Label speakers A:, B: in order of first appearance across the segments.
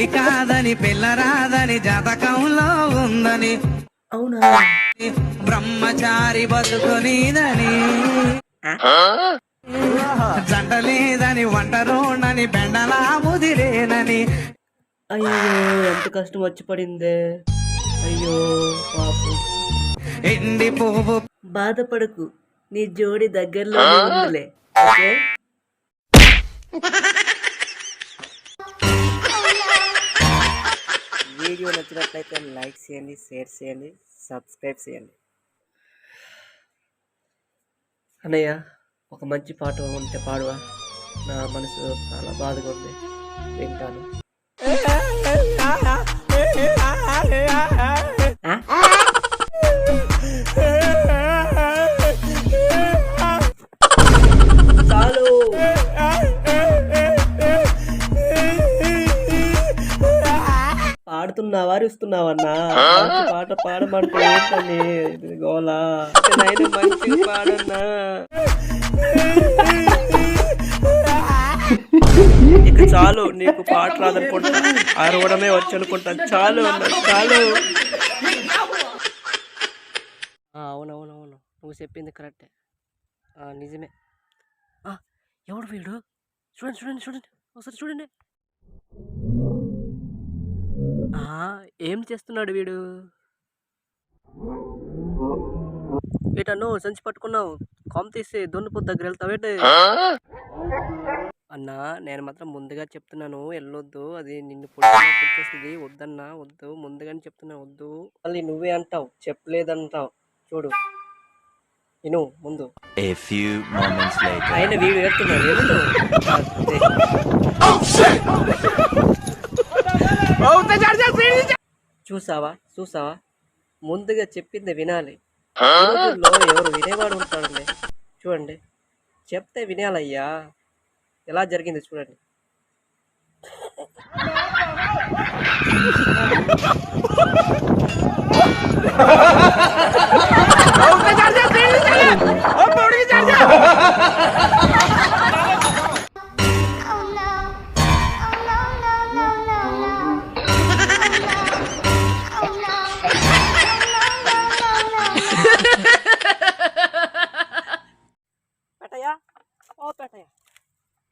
A: పెళ్ళి కాదని పిల్లరాదని జాతకంలో ఉందని.
B: అవునా?
A: బ్రహ్మచారి బతుకునిదని జంట లేదని వంటరోనని బెండలా ముదిరేనని.
B: అయ్యో ఎంత కష్టం వచ్చి పడిందే. అయ్యో పాపం.
A: ఎండి పువ్వు.
B: బాధపడకు. నీ జోడి దగ్గరలో ఉందిలే. ఓకే? వీడియో నచ్చినట్లయితే లైక్ చేయండి షేర్ చేయండి సబ్స్క్రైబ్ చేయండి. అన్నయ్య ఒక మంచి పాట ఉంటే పాడువా? నా మనసు చాలా బాధగా ఉంది. వింటాను. పాడుతున్నావా అరుస్తున్నావన్నా? మంచి పాట పాడమంటే గోలా? నేను మంచిగా పాడన్నా? ఇక చాలు నీకు పాట రాదనుకుంటా. అరవడమే వచ్చి అనుకుంటా చాలు అన్న చాలు. అవునవునవును నువ్వు చెప్పింది కరెక్టే. ఆ, నిజమే. ఎవడు వీడు? చూడండి చూడండి చూడండి. ఒకసారి చూడండి. ఏం చేస్తున్నాడు వీడు? ఏటన్నో సంచి పట్టుకున్నావు. కొమ్మ తీసి దొన్నుపు దగ్గర వెళ్తావేటే అన్నా నేను మాత్రం ముందుగా చెప్తున్నాను వెళ్ళొద్దు. అది నిన్ను పుట్టేస్తుంది వద్దన్నా వద్దు. ముందుగానే చెప్తున్నా వద్దు. మళ్ళీ నువ్వే అంటావు. చెప్పలేదంటావు. చూడు. విను ముందు.
C: A few moments later.
B: ఆయన వీడు ఏడుతున్నాడు. చూసావా? చూసావా? ముందుగా చెప్పింది వినాలి. ఈ రోజుల్లో ఎవరు వినేవాడు ఉంటాడండి. చూడండి. చెప్తే వినాలయ్యా. ఎలా జరిగింది చూడండి.
D: Oh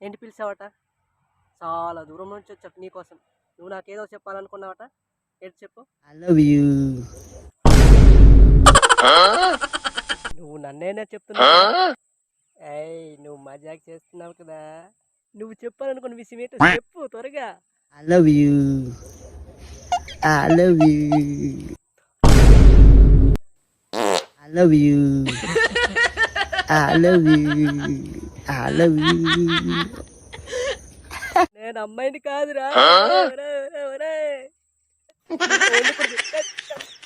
B: ఏంటి పిలిచావట? చాలా దూరం నుంచి వచ్చా నీకోసం నువ్వు నాకేదో చెప్పాలనుకున్నావట. ఏంటి చెప్పు? ఐ లవ్ యూ నువ్వు నన్నేనా చెప్తున్నా ఏయ్ నువ్వు మజాక్ చేస్తున్నావు కదా. నువ్వు చెప్పాలనుకున్న విషయం ఏంటో చెప్పు త్వరగా. I love you I love you I love you I love you నేను అమ్మాయిని కాదురా.